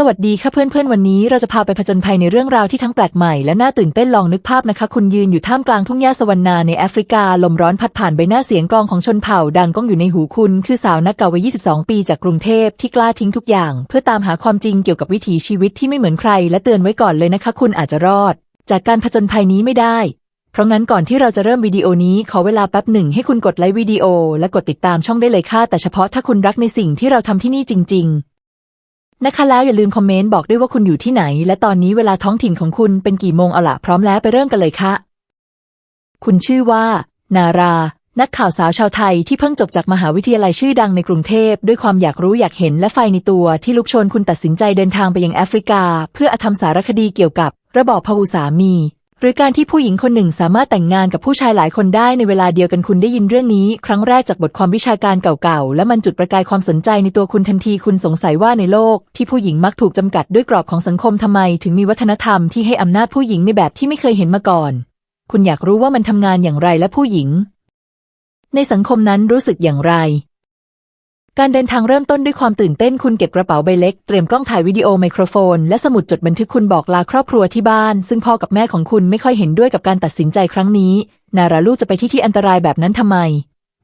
สวัสดีค่ะเพื่อนๆ วันนี้เราจะพาไปผจญภัยในเรื่องราวที่ทั้งแปลกใหม่และน่าตื่นเต้นลองนึกภาพนะคะ คุณยืนอยู่ท่ามกลางทุ่งหญ้าสวรรณาในแอฟริกา ลมร้อนพัดผ่านใบหน้าเสียงกลองของชนเผ่าดังก้องอยู่ในหูคุณ คือสาวนักเก่าวัย 22 ปีจากกรุงเทพที่กล้าทิ้งทุกอย่าง เพื่อตามหาความจริงเกี่ยวกับวิถีชีวิตที่ไม่เหมือนใคร และเตือนไว้ก่อนเลยนะคะ คุณอาจจะรอด จากการผจญภัยนี้ไม่ได้เพราะงั้นก่อนที่เราจะเริ่มวิดีโอนี้ขอเวลาแป๊บหนึ่งให้คุณกดไลค์วิดีโอ และกดติดตามช่องได้เลยค่ะแต่เฉพาะถ้าคุณรักในสิ่งที่เราทำที่นี่จริง ๆ นะคะแล้วอย่าลืมคอมเมนต์บอกด้วยว่าคุณอยู่ที่ไหน และตอนนี้เวลาท้องถิ่นของคุณเป็นกี่โมงเอาละพร้อมแล้วไปเริ่มกันเลยค่ะ คุณชื่อว่า นารา นักข่าวสาวชาวไทยที่เพิ่งจบจากมหาวิทยาลัยชื่อดังในกรุงเทพด้วยความอยากรู้อยากเห็นและไฟในตัวที่ลุกชนคุณตัดสินใจเดินทางไปยังแอฟริกา เพื่อทำสารคดีเกี่ยวกับ ระบอบพหูสามี หรือการที่ผู้หญิงคนหนึ่งสามารถแต่งงานกับผู้ชายหลายคนได้ในเวลาเดียวกันคุณได้ยินเรื่องนี้ ครั้งแรกจากบทความวิชาการเก่าๆ และมันจุดประกายความสนใจในตัวคุณทันทีคุณสงสัยว่าในโลก ที่ผู้หญิงมักถูกจำกัดด้วยกรอบของสังคมทำไม ถึงมีวัฒนธรรมที่ให้อำนาจผู้หญิงในแบบที่ไม่เคยเห็นมาก่อน คุณอยากรู้ว่ามันทำงานอย่างไรและผู้หญิง ในสังคมนั้นรู้สึกอย่างไร การเดินทางเริ่มต้นด้วยความตื่นเต้นคุณเก็บกระเป๋าใบเล็ก เตรียมกล้องถ่ายวิดีโอไมโครโฟน และสมุดจดบันทึกคุณบอกลาครอบครัวที่บ้าน ซึ่งพ่อกับแม่ของคุณไม่ค่อยเห็นด้วยกับการตัดสินใจครั้งนี้ นาราลูกจะไปที่ที่อันตรายแบบนั้นทำไม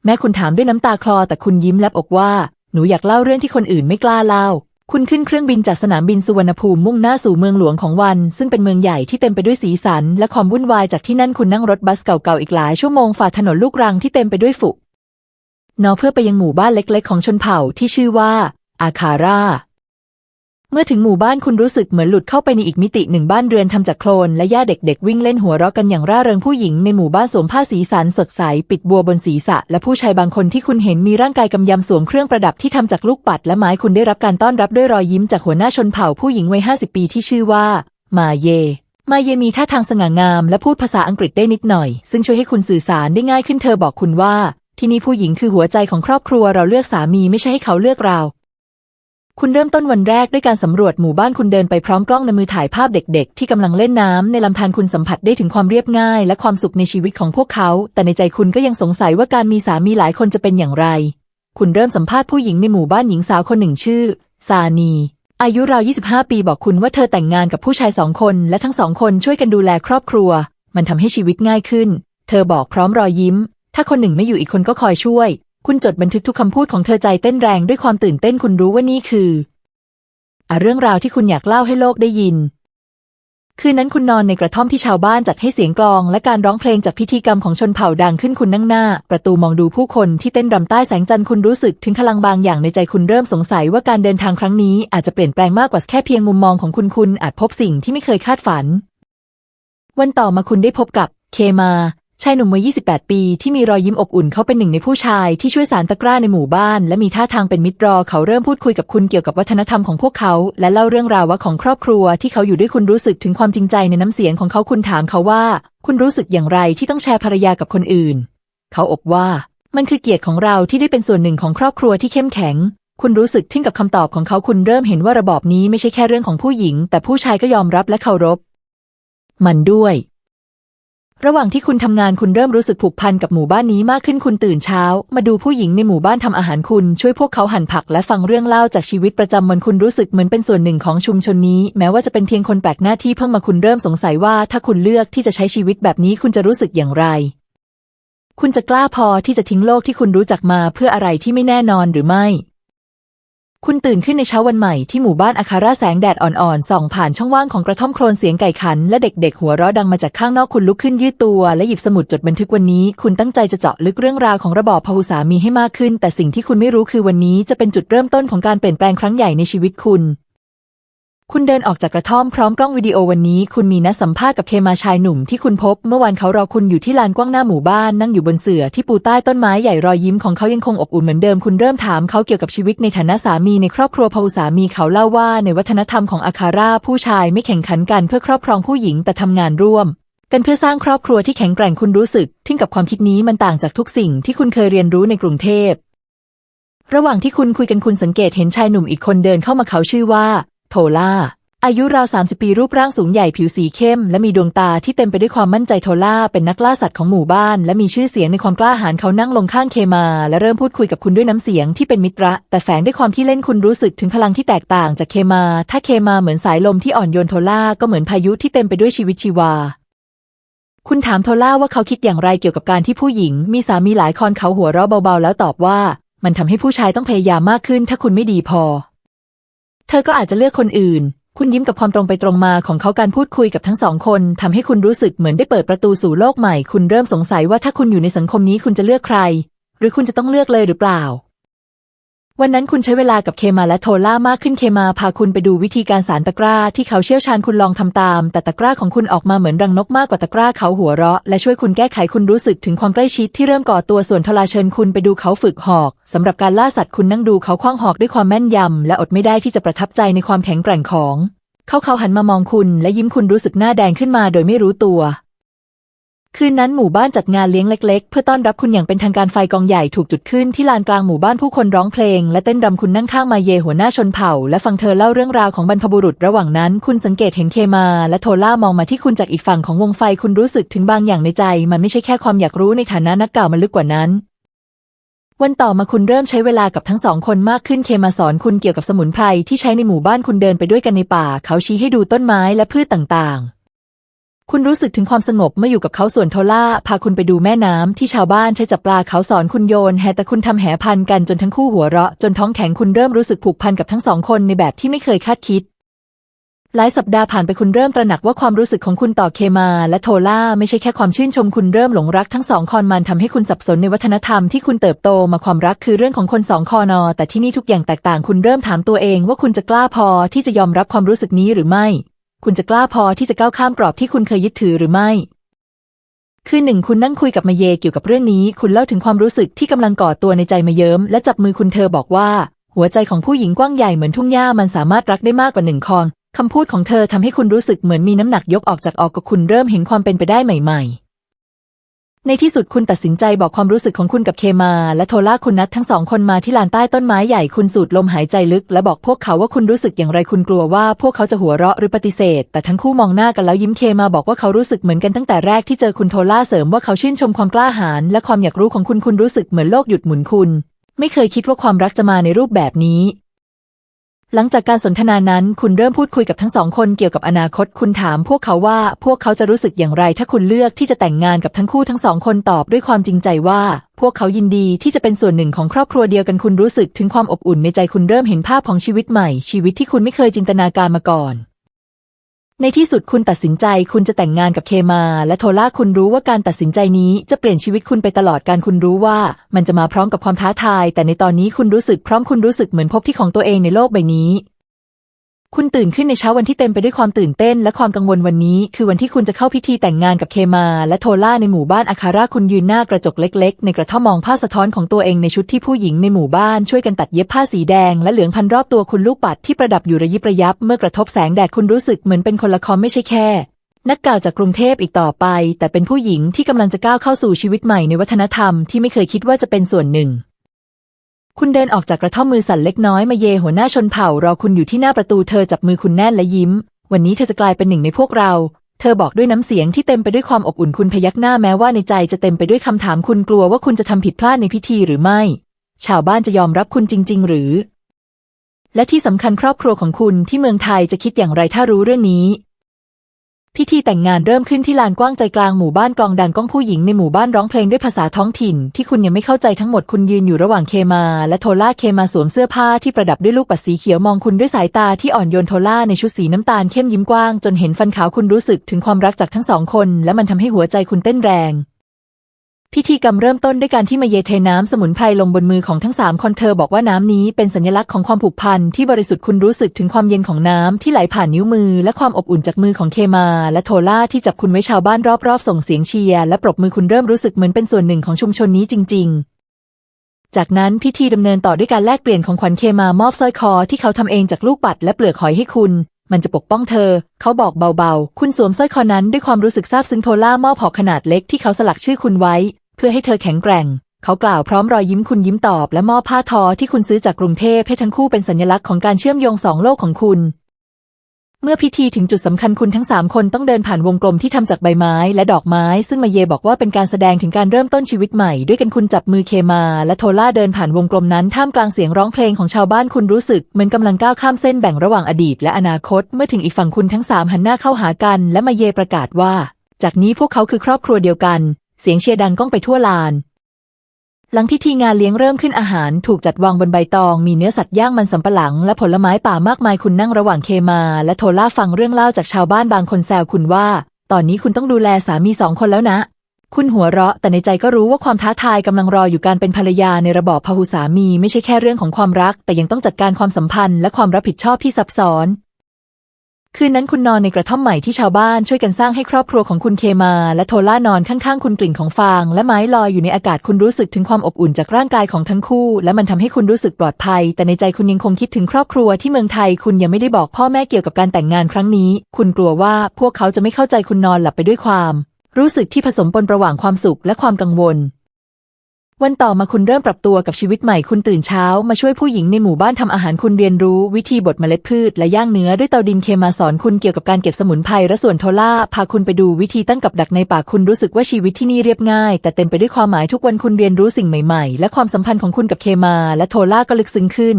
แม่คุณถามด้วยน้ำตาคลอแต่คุณยิ้มแลบอกว่า หนูอยากเล่าเรื่องที่คนอื่นไม่กล้าเล่า คุณขึ้นเครื่องบินจากสนามบินสุวรรณภูมิมุ่งหน้าสู่เมืองหลวงของวัน ซึ่งเป็นเมืองใหญ่ที่เต็มไปด้วยสีสัน และความวุ่นวายจากที่นั่นคุณนั่งรถบัสเก่าๆอีกหลายชั่วโมงฝ่าถนนลูกรังที่เต็มไปด้วยฝุ่ นอเพื่อไปยังหมู่บ้านเล็ก ๆ ของชนเผ่าที่ชื่อว่า อาคาร่า เมื่อถึงหมู่บ้านคุณรู้สึกเหมือนหลุดเข้าไปในอีกมิติหนึ่งบ้านเรือนทำจากโคลนและหญ้าเด็ก ๆ วิ่งเล่นหัวเราะกันอย่างร่าเริงผู้หญิงในหมู่บ้านสวมผ้าสีสันสดใสปิดบัวบนศีรษะ และผู้ชายบางคนที่คุณเห็นมีร่างกายกำยำสวมเครื่องประดับที่ทำจากลูกปัดและไม้คุณได้รับการต้อนรับด้วยรอยยิ้มจากหัวหน้าชนเผ่าผู้หญิงวัยห้าสิบปีที่ชื่อว่า มาเยมาเยมีท่าทางสง่างามและพูดภาษาอังกฤษได้นิดหน่อย ซึ่งช่วยให้คุณสื่อสารได้ง่ายขึ้นเธอบอกคุณว่า ที่นี่ผู้หญิงคือหัวใจของครอบครัวเราเลือกสามีไม่ใช่ให้เขาเลือกเรา คุณเริ่มต้นวันแรกด้วยการสำรวจหมู่บ้านคุณเดินไปพร้อมกล้องในมือถ่ายภาพเด็กๆ ที่กำลังเล่นน้ำในลำธารคุณสัมผัสได้ถึงความเรียบง่าย และความสุขในชีวิตของพวกเขา แต่ในใจคุณก็ยังสงสัยว่าการมีสามีหลายคนจะเป็นอย่างไร คุณเริ่มสัมภาษณ์ผู้หญิงในหมู่บ้านหญิงสาวคนหนึ่งชื่อ ซานี อายุราว 25 ปีบอกคุณว่าเธอแต่งงานกับผู้ชายสองคน และทั้งสองคนช่วยกันดูแลครอบครัว มันทำให้ชีวิตง่ายขึ้น เธอบอกพร้อมรอยยิ้ม ถ้าคนหนึ่งไม่อยู่อีกคนก็คอยช่วย คุณจดบันทึกทุกคำพูดของเธอใจเต้นแรงด้วยความตื่นเต้นคุณรู้ว่านี่คืออะเรื่องราวที่คุณอยากเล่าให้โลกได้ยิน คืนนั้นคุณนอนในกระท่อมที่ชาวบ้านจัดให้เสียงกลอง และการร้องเพลงจากพิธีกรรมของชนเผ่าดังขึ้นคุณนั่งหน้า ประตูมองดูผู้คนที่เต้นรำใต้แสงจันทร์คุณรู้สึกถึงพลังบางอย่างในใจคุณเริ่มสงสัยว่าการเดินทางครั้งนี้อาจจะเปลี่ยนแปลงมากกว่าแค่เพียงมุมมองของคุณคุณอาจพบสิ่งที่ไม่เคยคาดฝัน วันต่อมาคุณได้พบกับเคมา ชายหนุ่มวัย 28 ปีที่มีรอยยิ้มอบอุ่นเขาเป็นหนึ่งในผู้ชายที่ช่วยสารตะกร้าในหมู่บ้าน และมีท่าทางเป็นมิตรรอเขาเริ่มพูดคุยกับคุณเกี่ยวกับวัฒนธรรมของพวกเขา และเล่าเรื่องราวว่าของครอบครัวที่เขาอยู่ด้วยคุณรู้สึกถึงความจริงใจในน้ำเสียงของเขาคุณถามเขาว่า คุณรู้สึกอย่างไรที่ต้องแชร์ภรรยากับคนอื่น เขาอบว่า มันคือเกียรติของเราที่ได้เป็นส่วนหนึ่งของครอบครัวที่เข้มแข็ง คุณรู้สึกทึ่งกับคำตอบของเขาคุณเริ่มเห็นว่าระบอบนี้ไม่ใช่แค่เรื่องของผู้หญิง แต่ผู้ชายก็ยอมรับและเคารพ มันด้วย ระหว่างที่คุณทำงานคุณเริ่มรู้สึกผูกพันกับหมู่บ้านนี้มากขึ้นคุณตื่นเช้า มาดูผู้หญิงในหมู่บ้านทำอาหารคุณช่วยพวกเขาหั่นผักและฟังเรื่องเล่าจากชีวิตประจำวันคุณรู้สึกเหมือนเป็นส่วนหนึ่งของชุมชนนี้ แม้ว่าจะเป็นเพียงคนแปลกหน้าที่เพิ่งมาคุณเริ่มสงสัยว่าถ้าคุณเลือกที่จะใช้ชีวิตแบบนี้คุณจะรู้สึกอย่างไร คุณจะกล้าพอที่จะทิ้งโลกที่คุณรู้จักมาเพื่ออะไรที่ไม่แน่นอนหรือไม่ คุณตื่นขึ้นในเช้าวันใหม่ที่หมู่บ้านอาคาร่าแสงแดดอ่อนๆส่องผ่านช่องว่างของกระท่อมโคลนเสียงไก่ขัน และเด็กๆ หัวเราะดังมาจากข้างนอกคุณลุกขึ้นยืดตัว และหยิบสมุดจดบันทึกวันนี้ คุณตั้งใจจะเจาะลึกเรื่องราวของระบอบพหุสามีให้มากขึ้น แต่สิ่งที่คุณไม่รู้คือวันนี้จะเป็นจุดเริ่มต้นของการเปลี่ยนแปลงครั้งใหญ่ในชีวิตคุณ คุณเดินออกจากกระท่อมพร้อมกล้องวิดีโอวันนี้ คุณมีนัดสัมภาษณ์กับเคมาชายหนุ่มที่คุณพบ เมื่อวานเขารอคุณอยู่ที่ลานกว้างหน้าหมู่บ้านนั่งอยู่บนเสื่อที่ปูใต้ต้นไม้ใหญ่รอยยิ้มของเขายังคงอบอุ่นเหมือนเดิมคุณเริ่มถามเขาเกี่ยวกับชีวิตในฐานะสามีในครอบครัวพหุสามีเขาเล่าว่าในวัฒนธรรมของอาคาร่าผู้ชายไม่แข่งขันกันเพื่อครอบครองผู้หญิงแต่ทำงานร่วมกันเพื่อสร้างครอบครัวที่แข็งแกร่งคุณรู้สึกทึ่งกับความคิดนี้มันต่างจากทุกสิ่งที่คุณเคยเรียนรู้ในกรุงเทพ ระหว่างที่คุณคุยกันคุณสังเกตเห็นชายหนุ่มอีกคนเดินเข้ามาเขาชื่อว่า โทล่า อายุราว 30 ปีรูปร่างสูงใหญ่ผิวสีเข้ม และมีดวงตาที่เต็มไปด้วยความมั่นใจโทล่า เป็นนักล่าสัตว์ของหมู่บ้าน และมีชื่อเสียงในความกล้าหาญเขานั่งลงข้างเคมา และเริ่มพูดคุยกับคุณด้วยน้ำเสียงที่เป็นมิตร แต่แฝงด้วยความที่เล่นคุณรู้สึกถึงพลังที่แตกต่างจากเคมา ถ้าเคมาเหมือนสายลมที่อ่อนโยนโทล่าก็เหมือนพายุที่เต็มไปด้วยชีวิตชีวาคุณถามโทล่าว่าเขาคิดอย่างไรเกี่ยวกับการที่ผู้หญิง มีสามีหลายคนเขาหัวเราะเบาๆ แล้วตอบว่า มันทำให้ผู้ชายต้องพยายามมากขึ้นถ้าคุณไม่ดีพอ เธอก็อาจจะเลือกคนอื่น คุณยิ้มกับความตรงไปตรงมาของเขาการพูดคุยกับทั้งสองคนทำให้คุณรู้สึกเหมือนได้เปิดประตูสู่โลกใหม่ คุณเริ่มสงสัยว่าถ้าคุณอยู่ในสังคมนี้คุณจะเลือกใคร หรือคุณจะต้องเลือกเลยหรือเปล่า วันนั้นคุณใช้เวลากับเคมาและโทล่ามากขึ้นเคมาพาคุณไปดูวิธีการสารตะกร้าที่เขาเชี่ยวชาญคุณลองทำตาม แต่ตะกร้าของคุณออกมาเหมือนรังนกมากกว่าตะกร้าเขาหัวเราะ และช่วยคุณแก้ไขคุณรู้สึกถึงความใกล้ชิดที่เริ่มก่อตัวส่วนทลาเชิญคุณไปดูเขาฝึกหอกสำหรับการล่าสัตว์คุณนั่งดูเขาคว้างหอกด้วยความแม่นยำและอดไม่ได้ที่จะประทับใจในความแข็งแกร่งของ เขาเขาหันมามองคุณ และยิ้มคุณรู้สึกหน้าแดงขึ้นมาโดยไม่รู้ตัว คืนนั้นหมู่บ้านจัดงานเลี้ยงเล็กๆ เพื่อต้อนรับคุณอย่างเป็นทางการไฟกองใหญ่ถูกจุดขึ้นที่ลานกลางหมู่บ้านผู้คนร้องเพลง และเต้นรำคุณนั่งข้างมาเยหัวหน้าชนเผ่า และฟังเธอเล่าเรื่องราวของบรรพบุรุษระหว่างนั้น คุณสังเกตเห็นเคมา และโทล่ามองมาที่คุณจากอีกฝั่งของวงไฟคุณรู้สึกถึงบางอย่างในใจ มันไม่ใช่แค่ความอยากรู้ในฐานะนักกล่าวมันลึกกว่านั้นวันต่อมาคุณเริ่มใช้เวลากับทั้งสองคนมากขึ้นเคมาสอนคุณเกี่ยวกับสมุนไพรที่ใช้ในหมู่บ้านคุณเดินไปด้วยกันในป่า เขาชี้ให้ดูต้นไม้และพืชต่างๆ คุณรู้สึกถึงความสงบเมื่ออยู่กับเขาส่วนโทล่าพาคุณไปดูแม่น้ำที่ชาวบ้านใช้จับปลาเขาสอนคุณโยนแหแต่คุณทำแหพันกันจนทั้งคู่หัวเราะ จนท้องแข็งคุณเริ่มรู้สึกผูกพันกับทั้งสองคนในแบบที่ไม่เคยคาดคิด หลายสัปดาห์ผ่านไปคุณเริ่มตระหนักว่าความรู้สึกของคุณต่อเคมาและโทล่าไม่ใช่แค่ความชื่นชมคุณเริ่มหลงรักทั้งสองคอนมันทำให้คุณสับสนในวัฒนธรรมที่คุณเติบโตมาความรักคือเรื่องของคนสองคอนอ แต่ที่นี่ทุกอย่างแตกต่างคุณเริ่มถามตัวเองว่าคุณจะกล้าพอที่จะยอมรับความรู้สึกนี้หรือไม่ คุณจะกล้าพอที่จะก้าวข้ามกรอบที่คุณเคยยึดถือหรือไม่ คืนหนึ่งคุณนั่งคุยกับมาเยเกี่ยวกับเรื่องนี้ คุณเล่าถึงความรู้สึกที่กำลังก่อตัวในใจมาเยิ้ม และจับมือคุณเธอบอกว่า หัวใจของผู้หญิงกว้างใหญ่เหมือนทุ่งหญ้ามันสามารถรักได้มากกว่าหนึ่งคองคำพูดของเธอทำให้คุณรู้สึกเหมือนมีน้ำหนักยกออกจากออกกับคุณเริ่มเห็นความเป็นไปได้ใหม่ ๆ ในที่สุดคุณตัดสินใจบอกความรู้สึกของคุณกับเคมา และโทล่าคุณนัดทั้งสองคนมาที่ลานใต้ต้นไม้ใหญ่คุณสูดลมหายใจลึก และบอกพวกเขาว่าคุณรู้สึกอย่างไรคุณกลัวว่าพวกเขาจะหัวเราะหรือปฏิเสธ แต่ทั้งคู่มองหน้ากันแล้วยิ้มเคมาบอกว่าเขารู้สึกเหมือนกันตั้งแต่แรกที่เจอคุณโทล่าเสริมว่าเขาชื่นชมความกล้าหาญและความอยากรู้ของคุณคุณรู้สึกเหมือนโลกหยุดหมุนคุณ ไม่เคยคิดว่าความรักจะมาในรูปแบบนี้ หลังจากการสนทนานั้น คุณเริ่มพูดคุยกับทั้งสองคนเกี่ยวกับอนาคต คุณถามพวกเขาว่าพวกเขาจะรู้สึกอย่างไร ถ้าคุณเลือกที่จะแต่งงานกับทั้งคู่ทั้งสองคนตอบด้วยความจริงใจว่า พวกเขายินดีที่จะเป็นส่วนหนึ่งของครอบครัวเดียวกันคุณรู้สึกถึงความอบอุ่นในใจคุณเริ่มเห็นภาพของชีวิตใหม่ ชีวิตที่คุณไม่เคยจินตนาการมาก่อน ในที่สุดคุณตัดสินใจคุณจะแต่งงานกับเคมา และโทล่าคุณรู้ว่าการตัดสินใจนี้จะเปลี่ยนชีวิตคุณไปตลอดการคุณรู้ว่า มันจะมาพร้อมกับความท้าทาย แต่ในตอนนี้คุณรู้สึกพร้อมคุณรู้สึกเหมือนพบที่ของตัวเองในโลกใบนี้ คุณตื่นขึ้นในเช้าวันที่เต็มไปด้วยความตื่นเต้นและความกังวลวันนี้ คือวันที่คุณจะเข้าพิธีแต่งงานกับเคมา และโทล่าในหมู่บ้านอาคาราคุณยืนหน้ากระจกเล็กๆ ในกระท่อมมองภาพสะท้อนของตัวเองในชุดที่ผู้หญิงในหมู่บ้านช่วยกันตัดเย็บผ้าสีแดง และเหลืองพันรอบตัวคุณลูกปัดที่ประดับอยู่ระยิบระยับ เมื่อกระทบแสงแดดคุณรู้สึกเหมือนเป็นคนละครไม่ใช่แค่ นักกล่าวจากกรุงเทพอีกต่อไป แต่เป็นผู้หญิงที่กำลังจะก้าวเข้าสู่ชีวิตใหม่ในวัฒนธรรมที่ไม่เคยคิดว่าจะเป็นส่วนหนึ่ง คุณเดินออกจากกระท่อมมือสั่นเล็กน้อยมาเยหัวหน้าชนเผ่ารอคุณอยู่ที่หน้าประตูเธอจับมือคุณแน่นและยิ้ม วันนี้เธอจะกลายเป็นหนึ่งในพวกเรา เธอบอกด้วยน้ำเสียงที่เต็มไปด้วยความอบอุ่นคุณพยักหน้าแม้ว่าในใจจะเต็มไปด้วยคำถามคุณกลัวว่าคุณจะทำผิดพลาดในพิธีหรือไม่ ชาวบ้านจะยอมรับคุณจริง ๆ หรือ และที่สำคัญครอบครัวของคุณที่เมืองไทยจะคิดอย่างไรถ้ารู้เรื่องนี้ พิธีแต่งงานเริ่มขึ้นที่ลานกว้างใจกลางหมู่บ้านกลองดังก้องผู้หญิงในหมู่บ้านร้องเพลงด้วยภาษาท้องถิ่น ที่คุณยังไม่เข้าใจทั้งหมดคุณยืนอยู่ระหว่างเคมา และโทล่าเคมาสวมเสื้อผ้าที่ประดับด้วยลูกปัดสีเขียวมองคุณด้วยสายตาที่อ่อนโยนโทล่าในชุดสีน้ำตาลเข้มยิ้มกว้างจนเห็นฟันขาวคุณรู้สึกถึงความรักจากทั้งสองคน และมันทำให้หัวใจคุณเต้นแรง พิธีกรรมเริ่มต้นด้วยการที่มาเยเทน้ำสมุนไพรลงบนมือของทั้งสามคนเธอบอกว่าน้ำนี้เป็นสัญลักษณ์ของความผูกพันที่บริสุทธิ์คุณรู้สึกถึงความเย็นของน้ำที่ไหลผ่านนิ้วมือ และความอบอุ่นจากมือของเคมา และโทล่าที่จับคุณไว้ชาวบ้านรอบๆ ส่งเสียงเชียร์และปรบมือคุณเริ่มรู้สึกเหมือนเป็นส่วนหนึ่งของชุมชนนี้จริง ๆจากนั้นพิธีดำเนินต่อด้วยการแลกเปลี่ยนของขวัญเคมามอบสร้อยคอที่เขาทำเองจากลูกปัดและเปลือกหอยให้คุณ มันจะปกป้องเธอ เขาบอกเบาๆ คุณสวมสร้อยคอนั้นด้วยความรู้สึกซาบซึ้งโทล่ามอบหอกขนาดเล็กที่เขาสลักชื่อคุณไว้ เพื่อให้เธอแข็งแกร่ง เขากล่าวพร้อมรอยยิ้มคุณยิ้มตอบ และมอบผ้าทอที่คุณซื้อจากกรุงเทพให้ทั้งคู่เป็นสัญลักษณ์ของการเชื่อมโยงสองโลกของคุณ เมื่อพิธีถึงจุดสำคัญคุณทั้งสามคนต้องเดินผ่านวงกลมที่ทำจากใบไม้และดอกไม้ ซึ่งมาเยบอกว่าเป็นการแสดงถึงการเริ่มต้นชีวิตใหม่ ด้วยกันคุณจับมือเคมา และโทล่าเดินผ่านวงกลมนั้นท่ามกลางเสียงร้องเพลงของชาวบ้านคุณรู้สึกเหมือนกำลังก้าวข้ามเส้นแบ่งระหว่างอดีต และอนาคต เมื่อถึงอีกฝั่งคุณทั้งสามหันหน้าเข้าหากัน และมาเยประกาศว่า จากนี้พวกเขาคือครอบครัวเดียวกัน สียงเชียร์ดังก้องไปทั่วลาน หลังพิธีงานเลี้ยงเริ่มขึ้นอาหารถูกจัดวางบนใบตอง มีเนื้อสัตว์ย่างมันสำปะหลัง และผลไม้ป่ามากมายคุณนั่งระหว่างเคมา และโทล่าฟังเรื่องเล่าจากชาวบ้านบางคนแซวคุณว่า ตอนนี้คุณต้องดูแลสามีสองคนแล้วนะ คุณหัวเราะ แต่ในใจก็รู้ว่าความท้าทายกำลังรออยู่การเป็นภรรยาในระบอบพหุสามี ไม่ใช่แค่เรื่องของความรัก แต่ยังต้องจัดการความสัมพันธ์และความรับผิดชอบที่ซับซ้อน คืนนั้นคุณนอนในกระท่อมใหม่ที่ชาวบ้านช่วยกันสร้างให้ครอบครัวของคุณเคมา และโทล่านอนข้างๆ คุณกลิ่นของฟาง และไม้ลอยอยู่ในอากาศคุณรู้สึกถึงความอบอุ่นจากร่างกายของทั้งคู่ และมันทำให้คุณรู้สึกปลอดภัย แต่ในใจคุณยังคงคิดถึงครอบครัวที่เมืองไทย คุณยังไม่ได้บอกพ่อแม่เกี่ยวกับการแต่งงานครั้งนี้ คุณกลัวว่าพวกเขาจะไม่เข้าใจคุณนอนหลับไปด้วยความ รู้สึกที่ผสมปนระหว่างความสุขและความกังวล วันต่อมาคุณเริ่มปรับตัวกับชีวิตใหม่คุณตื่นเช้ามาช่วยผู้หญิงในหมู่บ้านทำอาหารคุณเรียนรู้ วิธีบดเมล็ดพืช และย่างเนื้อด้วยเตาดินเคมาสอนคุณเกี่ยวกับการเก็บสมุนไพรและส่วนโทล่าพาคุณไปดูวิธีตั้งกับดักในป่าคุณรู้สึกว่าชีวิตที่นี่เรียบง่าย แต่เต็มไปด้วยความหมายทุกวันคุณเรียนรู้สิ่งใหม่ๆ และความสัมพันธ์ของคุณกับเคมา และโทล่าก็ลึกซึ้งขึ้น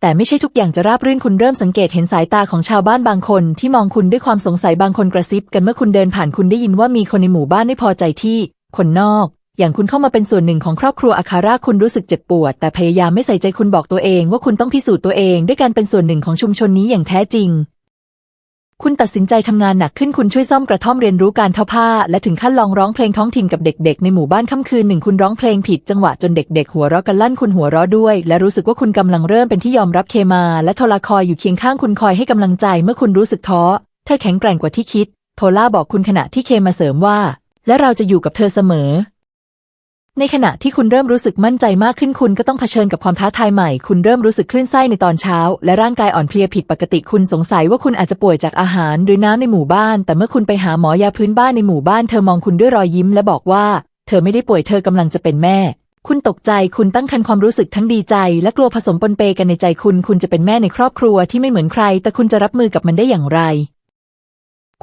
แต่ไม่ใช่ทุกอย่างจะราบรื่นคุณเริ่มสังเกตเห็นสายตาของชาวบ้านบางคน ที่มองคุณด้วยความสงสัยบางคนกระซิบ กันเมื่อคุณเดินผ่านคุณได้ยินว่ามีคนในหมู่บ้านไม่พอใจที่ คนนอก อย่างคุณเข้ามาเป็นส่วนหนึ่งของครอบครัวอาคาร่าคุณรู้สึกเจ็บปวด แต่พยายามไม่ใส่ใจคุณบอกตัวเองว่าคุณต้องพิสูจน์ตัวเองด้วยการเป็นส่วนหนึ่งของชุมชนนี้อย่างแท้จริง คุณตัดสินใจทำงานหนักขึ้นคุณช่วยซ่อมกระท่อมเรียนรู้การทอผ้า และถึงขั้นลองร้องเพลงท้องถิ่นกับเด็ก ๆ ในหมู่บ้านค่ำคืนหนึ่งคุณร้องเพลงผิดจังหวะจนเด็ก ๆ หัวเราะกันลั่นคุณหัวเราะด้วย และรู้สึกว่าคุณกำลังเริ่มเป็นที่ยอมรับเคมา และโทรคอยอยู่เคียงข้างคุณคอยให้กำลังใจเมื่อคุณรู้สึกท้อเธอแข็งแกร่งกว่าที่คิด โทล่าบอกคุณขณะที่เคมาเสริมว่า และเราจะอยู่กับเธอเสมอ ในขณะที่คุณเริ่มรู้สึกมั่นใจมากขึ้นคุณก็ต้องเผชิญกับความท้าทายใหม่ คุณเริ่มรู้สึกคลื่นไส้ในตอนเช้า และร่างกายอ่อนเพลียผิดปกติคุณสงสัยว่าคุณอาจจะป่วยจากอาหารหรือน้ำในหมู่บ้าน แต่เมื่อคุณไปหาหมอยาพื้นบ้านในหมู่บ้านเธอมองคุณด้วยรอยยิ้มและบอกว่า เธอไม่ได้ป่วยเธอกำลังจะเป็นแม่ คุณตกใจคุณตั้งคันความรู้สึกทั้งดีใจ และกลัวผสมปนเปกันในใจคุณ คุณจะเป็นแม่ในครอบครัวที่ไม่เหมือนใคร แต่คุณจะรับมือกับมันได้อย่างไร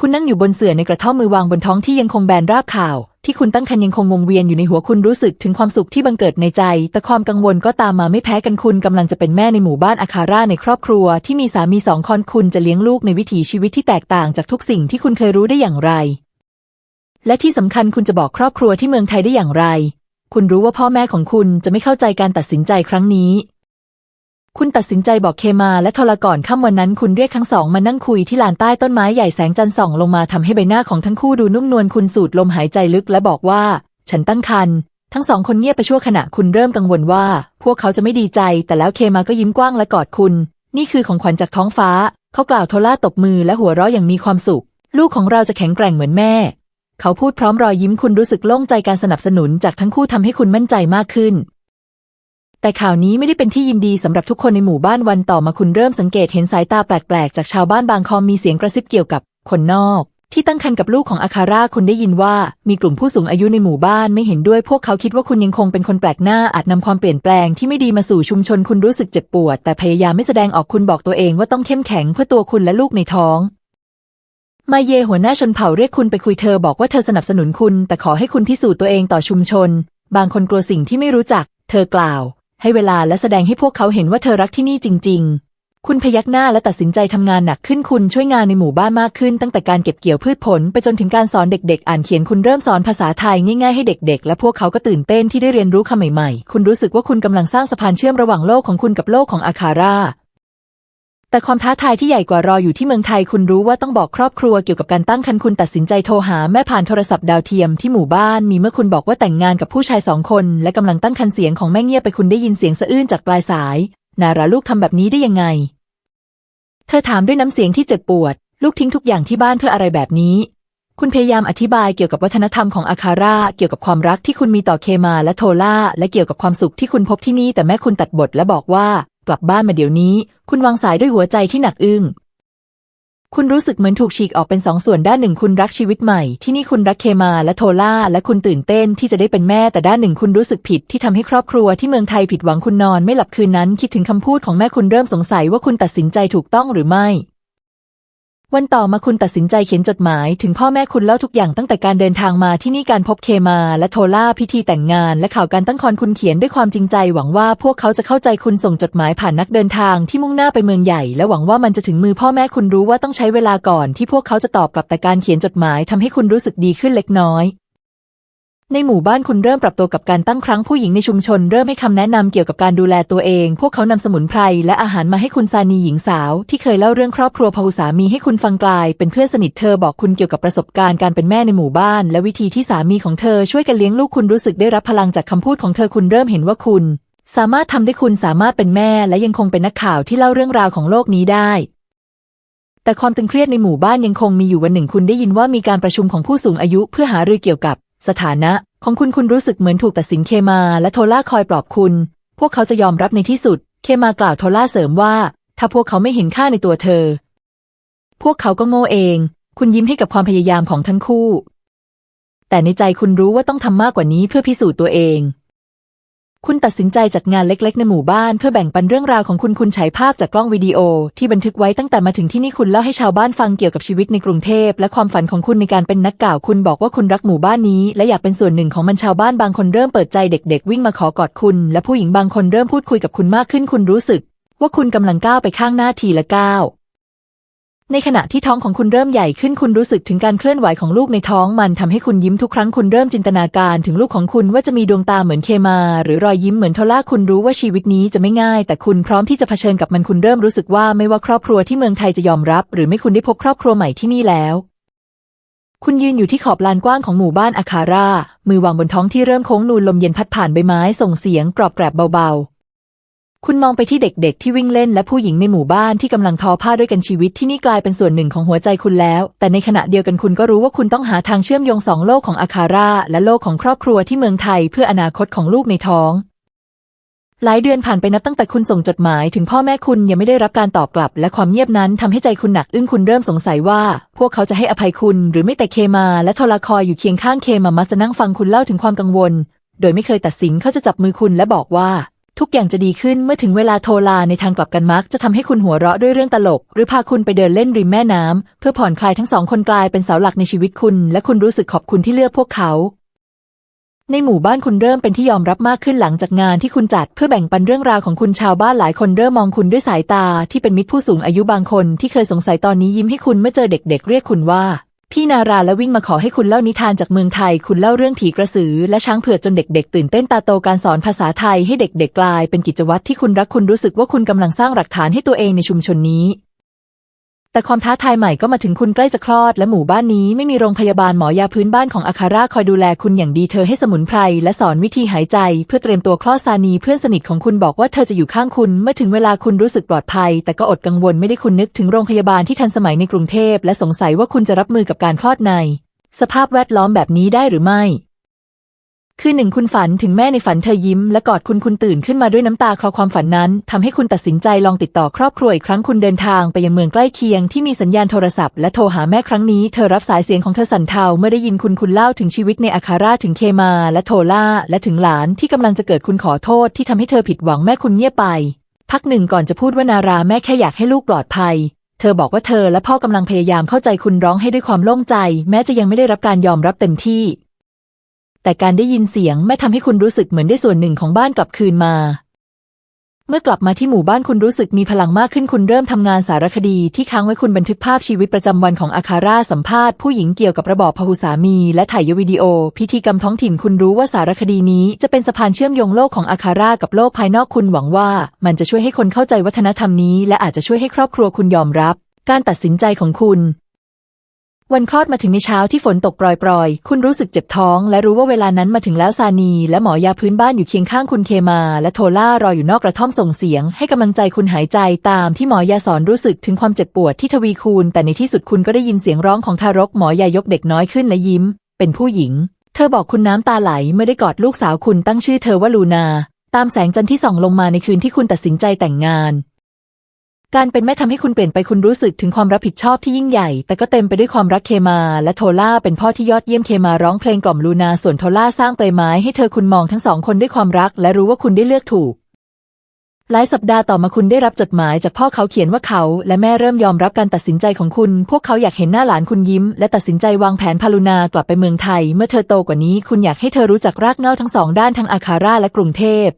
คุณนั่งอยู่บนเสื่อในกระท่อมมือวางบนท้องที่ยังคงแบนราบข่าว ที่คุณตั้งคันยังคงวงเวียนอยู่ในหัวคุณรู้สึกถึงความสุขที่บังเกิดในใจ แต่ความกังวลก็ตามมาไม่แพ้กันคุณกำลังจะเป็นแม่ในหมู่บ้านอาคาร่าในครอบครัว ที่มีสามีสองคนคุณจะเลี้ยงลูกในวิถีชีวิตที่แตกต่างจากทุกสิ่งที่คุณเคยรู้ได้อย่างไร และที่สำคัญคุณจะบอกครอบครัวที่เมืองไทยได้อย่างไร คุณรู้ว่าพ่อแม่ของคุณจะไม่เข้าใจการตัดสินใจครั้งนี้ คุณตัดสินใจบอกเคมาและทรก่อนค่ำวันนั้นคุณเรียกทั้งสองมานั่งคุยที่ลานใต้ต้นไม้ใหญ่แสงจันทร์ส่องลงมาทำให้ใบหน้าของทั้งคู่ดูนุ่มนวลคุณสูดลมหายใจลึกและบอกว่า ฉันตั้งครรภ์ทั้งสองคนเงียบไปชั่วขณะคุณเริ่มกังวลว่า พวกเขาจะไม่ดีใจ แต่แล้วเคมาก็ยิ้มกว้างและกอดคุณ นี่คือของขวัญจากท้องฟ้า เขากล่าวโทล่าตบมือและหัวเราะอย่างมีความสุข ลูกของเราจะแข็งแกร่งเหมือนแม่ เขาพูดพร้อมรอยยิ้มคุณรู้สึกโล่งใจการสนับสนุนจากทั้งคู่ทำให้คุณมั่นใจมากขึ้น แต่ข่าวนี้ไม่ได้เป็นที่ยินดีสำหรับทุกคนในหมู่บ้านวันต่อมาคุณเริ่มสังเกตเห็นสายตาแปลกๆ จากชาวบ้านบางคอมมีเสียงกระซิบเกี่ยวกับคนนอก ที่ตั้งครรภ์กับลูกของอาคาร่าคุณได้ยินว่า มีกลุ่มผู้สูงอายุในหมู่บ้านไม่เห็นด้วย พวกเขาคิดว่าคุณยังคงเป็นคนแปลกหน้าอาจนำความเปลี่ยนแปลงที่ไม่ดีมาสู่ชุมชนคุณรู้สึกเจ็บปวด แต่พยายามไม่แสดงออกคุณบอกตัวเองว่าต้องเข้มแข็งเพื่อตัวคุณและลูกในท้องมาเยหัวหน้าชนเผ่าเรียกคุณไปคุยเธอบอกว่าเธอสนับสนุนคุณ แต่ขอให้คุณพิสูจน์ตัวเองต่อชุมชน บางคนกลัวสิ่งที่ไม่รู้จัก เธอกล่าว ให้เวลาและแสดงให้พวกเขาเห็นว่าเธอรักที่นี่จริง ๆ คุณพยักหน้าและตัดสินใจทำงานหนักขึ้นคุณช่วยงานในหมู่บ้านมากขึ้น ตั้งแต่การเก็บเกี่ยวพืชผล ไปจนถึงการสอนเด็ก ๆ อ่านเขียนคุณเริ่มสอนภาษาไทยง่ายๆให้เด็ก ๆ และพวกเขาก็ตื่นเต้นที่ได้เรียนรู้คำใหม่ๆ คุณรู้สึกว่าคุณกำลังสร้างสะพานเชื่อมระหว่างโลกของคุณกับโลกของอาคาร่า แต่ความท้าทายที่ใหญ่กว่ารออยู่ที่เมืองไทยคุณรู้ว่าต้องบอกครอบครัวเกี่ยวกับการตั้งครรภ์คุณตัดสินใจโทรหาแม่ผ่านโทรศัพท์ดาวเทียมที่หมู่บ้านมีเมื่อคุณบอกว่าแต่งงานกับผู้ชายสองคนและกำลังตั้งครรภ์เสียงของแม่เงียบไปคุณได้ยินเสียงสะอื้นจากปลายสาย นาราลูกทำแบบนี้ได้ยังไง เธอถามด้วยน้ำเสียงที่เจ็บปวด ลูกทิ้งทุกอย่างที่บ้านเพื่ออะไรแบบนี้ คุณพยายามอธิบายเกี่ยวกับวัฒนธรรมของอาคาร่าเกี่ยวกับความรักที่คุณมีต่อเคมาและโทล่าและเกี่ยวกับความสุขที่คุณพบที่นี่แต่แม่คุณตัดบทและบอกว่า กลับบ้านมาเดี๋ยวนี้ คุณวางสายด้วยหัวใจที่หนักอึ้ง คุณรู้สึกเหมือนถูกฉีกออกเป็นสองส่วนด้านหนึ่งคุณรักชีวิตใหม่ ที่นี่คุณรักเคมาและโทล่าและคุณตื่นเต้นที่จะได้เป็นแม่แต่ด้านหนึ่งคุณรู้สึกผิดที่ทำให้ครอบครัวที่เมืองไทยผิดหวังคุณนอนไม่หลับคืนนั้น คิดถึงคำพูดของแม่คุณเริ่มสงสัยว่าคุณตัดสินใจถูกต้องหรือไม่ วันต่อมาคุณตัดสินใจเขียนจดหมายถึงพ่อแม่คุณเล่าทุกอย่างตั้งแต่การเดินทางมาที่นี่การพบเคมาและโทล่าพิธีแต่งงาน และข่าวการตั้งครรภ์คุณเขียนด้วยความจริงใจ หวังว่าพวกเขาจะเข้าใจคุณส่งจดหมายผ่านนักเดินทางที่มุ่งหน้าไปเมืองใหญ่ และหวังว่ามันจะถึงมือพ่อแม่คุณรู้ว่าต้องใช้เวลาก่อนที่พวกเขาจะตอบกลับแต่การเขียนจดหมายทำให้คุณรู้สึกดีขึ้นเล็กน้อย ในหมู่บ้านคุณเริ่มปรับตัวกับการตั้งครั้งผู้หญิงในชุมชนเริ่มให้คำแนะนำเกี่ยวกับการดูแลตัวเอง พวกเขานำสมุนไพรและอาหารมาให้คุณซานีหญิงสาว ที่เคยเล่าเรื่องครอบครัวพหุสามีให้คุณฟังกลาย เป็นเพื่อนสนิทเธอบอกคุณเกี่ยวกับประสบการณ์การเป็นแม่ในหมู่บ้าน และวิธีที่สามีของเธอช่วยกันเลี้ยงลูกคุณรู้สึกได้รับพลังจากคำพูดของเธอคุณเริ่มเห็นว่าคุณ สามารถทำได้คุณสามารถเป็นแม่ และยังคงเป็นนักข่าวที่เล่าเรื่องราวของโลกนี้ได้แต่ความตึงเครียดในหมู่บ้านยังคงมีอยู่วันหนึ่งคุณได้ยินว่ามีการประชุมของผู้สูงอายุเพื่อหารือเกี่ยวกับ สถานะของคุณคุณรู้สึกเหมือนถูกตัดสินเคมาและโทล่าคอยปลอบคุณ พวกเขาจะยอมรับในที่สุด เคมากล่าวโทล่าเสริมว่า ถ้าพวกเขาไม่เห็นค่าในตัวเธอ พวกเขาก็โง่เอง คุณยิ้มให้กับความพยายามของทั้งคู่ แต่ในใจคุณรู้ว่าต้องทำมากกว่านี้เพื่อพิสูจน์ตัวเอง คุณตัดสินใจจัดงานเล็ก ๆ ในหมู่บ้านเพื่อแบ่งปันเรื่องราวของคุณคุณฉายภาพจากกล้องวิดีโอ ที่บันทึกไว้ตั้งแต่มาถึงที่นี่คุณเล่าให้ชาวบ้านฟังเกี่ยวกับชีวิตในกรุงเทพและความฝันของคุณในการเป็นนักกล่าวคุณบอกว่าคุณรักหมู่บ้านนี้ และอยากเป็นส่วนหนึ่งของมันชาวบ้านบางคนเริ่มเปิดใจเด็ก ๆ วิ่งมาขอกอดคุณ และผู้หญิงบางคนเริ่มพูดคุยกับคุณมากขึ้นคุณรู้สึก ว่าคุณกำลังก้าวไปข้างหน้าทีละก้าว ในขณะที่ท้องของคุณเริ่มใหญ่ขึ้นคุณรู้สึกถึงการเคลื่อนไหวของลูกในท้องมันทำให้คุณยิ้มทุกครั้งคุณเริ่มจินตนาการถึงลูกของคุณว่าจะมีดวงตาเหมือนเคมา หรือรอยยิ้มเหมือนโทล่าคุณรู้ว่าชีวิตนี้จะไม่ง่าย แต่คุณพร้อมที่จะเผชิญกับมันคุณเริ่มรู้สึกว่าไม่ว่าครอบครัวที่เมืองไทยจะยอมรับ หรือไม่คุณได้พบครอบครัวใหม่ที่นี่แล้วคุณยืนอยู่ที่ขอบลานกว้างของหมู่บ้านอาคาร่า มือวางบนท้องที่เริ่มโค้งนูนลมเย็นพัดผ่านใบไม้ส่งเสียงกรอบแกรบเบาๆ คุณมองไปที่เด็กๆ ที่วิ่งเล่นและผู้หญิงในหมู่บ้านที่กำลังทอผ้าด้วยกันชีวิตที่นี่กลายเป็นส่วนหนึ่งของหัวใจคุณแล้ว แต่ในขณะเดียวกันคุณก็รู้ว่าคุณต้องหาทางเชื่อมโยงสองโลกของอาคาร่าและโลกของครอบครัวที่เมืองไทยเพื่ออนาคตของลูกในท้อง หลายเดือนผ่านไปนับตั้งแต่คุณส่งจดหมายถึงพ่อแม่คุณยังไม่ได้รับการตอบกลับ และความเงียบนั้นทำให้ใจคุณหนักอึ้งคุณเริ่มสงสัยว่า พวกเขาจะให้อภัยคุณหรือไม่แต่เคมาและทรคอยอยู่เคียงข้างเคมามักจะนั่งฟังคุณเล่าถึงความกังวล โดยไม่เคยตัดสินเขาจะจับมือคุณและบอกว่า ทุกอย่างจะดีขึ้นเมื่อถึงเวลาโทลาในทางกลับกันมัก จะทำให้คุณหัวเราะด้วยเรื่องตลก หรือพาคุณไปเดินเล่นริมแม่น้ำเพื่อผ่อนคลายทั้งสองคนกลายเป็นเสาหลักในชีวิตคุณ และคุณรู้สึกขอบคุณที่เลือกพวกเขา ในหมู่บ้านคุณเริ่มเป็นที่ยอมรับมากขึ้นหลังจากงานที่คุณจัดเพื่อแบ่งปันเรื่องราวของคุณชาวบ้านหลายคนเริ่มมองคุณด้วยสายตา ที่เป็นมิตรผู้สูงอายุบางคน ที่เคยสงสัยตอนนี้ยิ้มให้คุณเมื่อเจอเด็ก ๆ เรียกคุณว่า พี่นาราและวิ่งมาขอให้คุณเล่านิทานจากเมืองไทย คุณเล่าเรื่องผีกระสือ และช้างเผือกจนเด็ก ๆ ตื่นเต้นตาโตการสอนภาษาไทยให้เด็ก ๆ กลาย เป็นกิจวัตรที่คุณรักคุณรู้สึกว่าคุณกำลังสร้างหลักฐานให้ตัวเองในชุมชนนี้ แต่ความท้าทายใหม่ก็มาถึงคุณใกล้จะคลอด และหมู่บ้านนี้ไม่มีโรงพยาบาลหมอยาพื้นบ้านของอาคาร่าคอยดูแลคุณอย่างดีเธอให้สมุนไพรและสอนวิธีหายใจ เพื่อเตรียมตัวคลอดซานีเพื่อนสนิทของคุณบอกว่าเธอจะอยู่ข้างคุณ เมื่อถึงเวลาคุณรู้สึกปลอดภัย แต่ก็อดกังวลไม่ได้คุณนึกถึงโรงพยาบาลที่ทันสมัยในกรุงเทพและสงสัยว่าคุณจะรับมือกับการคลอดใน สภาพแวดล้อมแบบนี้ได้หรือไม่ คือหนึ่งคุณฝันถึงแม่ในฝันเธอยิ้มและกอดคุณคุณตื่นขึ้นมาด้วยน้ำตาคลอความฝันนั้นทำให้คุณตัดสินใจลองติดต่อครอบครัวอีกครั้งคุณเดินทางไปยังเมืองใกล้เคียงที่มีสัญญาณโทรศัพท์และโทรหาแม่ครั้งนี้เธอรับสายเสียงของเธอสั่นเทาเมื่อได้ยินคุณคุณเล่าถึงชีวิตในอาคาราถึงเคมา และโทล่าและถึงหลานที่กำลังจะเกิดคุณขอโทษที่ทำให้เธอผิดหวังแม่คุณเงียบไป พักหนึ่งก่อนจะพูดว่านาราแม่แค่อยากให้ลูกปลอดภัยเธอบอกว่าเธอและพ่อกำลังพยายามเข้าใจคุณร้องให้ด้วยความโล่งใจ แม้จะยังไม่ได้รับการยอมรับเต็มที่ แต่การได้ยินเสียงแม่ทำให้คุณรู้สึกเหมือนได้ส่วนหนึ่งของบ้านกลับคืนมา เมื่อกลับมาที่หมู่บ้านคุณรู้สึกมีพลังมากขึ้นคุณเริ่มทำงานสารคดีที่ค้างไว้คุณบันทึกภาพชีวิตประจำวันของอาคาร่าสัมภาษณ์ผู้หญิงเกี่ยวกับระบอบพหุสามีและถ่ายวิดีโอ พิธีกรรมท้องถิ่นคุณรู้ว่าสารคดีนี้จะเป็นสะพานเชื่อมโยงโลกของอาคาร่ากับโลกภายนอกคุณหวังว่า มันจะช่วยให้คนเข้าใจวัฒนธรรมนี้ และอาจจะช่วยให้ครอบครัวคุณยอมรับ การตัดสินใจของคุณ วันคลอดมาถึงในเช้าที่ฝนตกปรอยๆ คุณรู้สึกเจ็บท้อง และรู้ว่าเวลานั้นมาถึงแล้วซานี และหมอยาพื้นบ้านอยู่เคียงข้างคุณเคมา และโทล่ารออยู่นอกกระท่อมส่งเสียง ให้กำลังใจคุณหายใจตามที่หมอยาสอนรู้สึกถึงความเจ็บปวดที่ทวีคูณ แต่ในที่สุดคุณก็ได้ยินเสียงร้องของทารกหมอยายกเด็กน้อยขึ้นและยิ้ม เป็นผู้หญิง เธอบอกคุณน้ำตาไหลเมื่อได้กอดลูกสาวคุณตั้งชื่อเธอว่าลูนา ตามแสงจันทร์ที่ส่องลงมาในคืนที่คุณตัดสินใจแต่งงาน การเป็นแม่ทำให้คุณเปลี่ยนไปคุณรู้สึกถึงความรับผิดชอบที่ยิ่งใหญ่ แต่ก็เต็มไปด้วยความรักเคมา และโทล่าเป็นพ่อที่ยอดเยี่ยมเคมาร้องเพลงกล่อมลูนาส่วนโทล่าสร้างเปลไม้ให้เธอคุณมองทั้งสองคนด้วยความรัก และรู้ว่าคุณได้เลือกถูก หลายสัปดาห์ต่อมาคุณได้รับจดหมายจากพ่อเขาเขียนว่าเขา และแม่เริ่มยอมรับการตัดสินใจของคุณ พวกเขาอยากเห็นหน้าหลานคุณยิ้ม และตัดสินใจวางแผนพาลุนากลับไปเมืองไทย เมื่อเธอโตกว่านี้ คุณอยากให้เธอรู้จักรากเหง้าทั้งสองด้านทั้งอาคาร่าและกรุงเทพ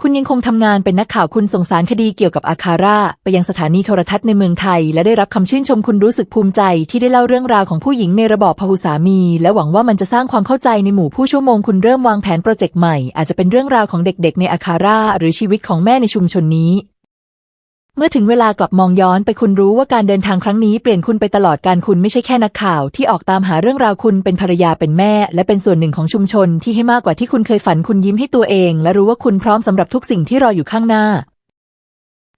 คุณยังคงทำงานเป็นนักข่าวคุณส่งสารคดีเกี่ยวกับอาคาร่าไปยังสถานีโทรทัศน์ในเมืองไทย และได้รับคำชื่นชมคุณรู้สึกภูมิใจที่ได้เล่าเรื่องราวของผู้หญิงในระบอบพหุสามี และหวังว่ามันจะสร้างความเข้าใจในหมู่ผู้ชั่วโมงคุณเริ่มวางแผนโปรเจกต์ใหม่ อาจจะเป็นเรื่องราวของเด็กๆ ในอาคาร่าหรือชีวิตของแม่ในชุมชนนี้ เมื่อถึงเวลากลับมองย้อนไปคุณรู้ว่าการเดินทางครั้งนี้เปลี่ยนคุณไปตลอดการคุณไม่ใช่แค่นักข่าวที่ออกตามหาเรื่องราวคุณเป็นภรรยาเป็นแม่ และเป็นส่วนหนึ่งของชุมชนที่ให้มากกว่าที่คุณเคยฝันคุณยิ้มให้ตัวเอง และรู้ว่าคุณพร้อมสำหรับทุกสิ่งที่รออยู่ข้างหน้า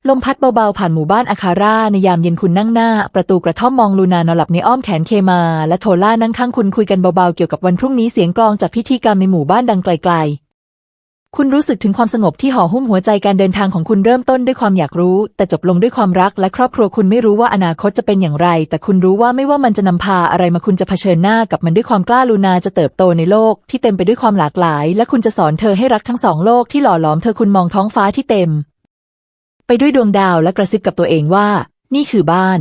ลมพัดเบาๆผ่านหมู่บ้านอาคาร่าในยามเย็นคุณนั่งหน้า ประตูกระท่อมมองลูนานอนหลับในอ้อมแขนเคมา และโทล่านั่งข้างคุณคุยกันเบาๆเกี่ยวกับวันพรุ่งนี้เสียงกลองจากพิธีกรรมในหมู่บ้านดังไกลๆ คุณรู้สึกถึงความสงบที่ห่อหุ้มหัวใจการเดินทางของคุณเริ่มต้นด้วยความอยากรู้ แต่จบลงด้วยความรักและครอบครัวคุณไม่รู้ว่าอนาคตจะเป็นอย่างไร แต่คุณรู้ว่าไม่ว่ามันจะนำพาอะไรมาคุณจะเผชิญหน้ากับมันด้วยความกล้าลูนาจะเติบโตในโลก ที่เต็มไปด้วยความหลากหลาย และคุณจะสอนเธอให้รักทั้งสองโลกที่หล่อหลอมเธอคุณมองท้องฟ้าที่เต็ม ไปด้วยดวงดาวและกระซิบกับตัวเองว่า นี่คือบ้าน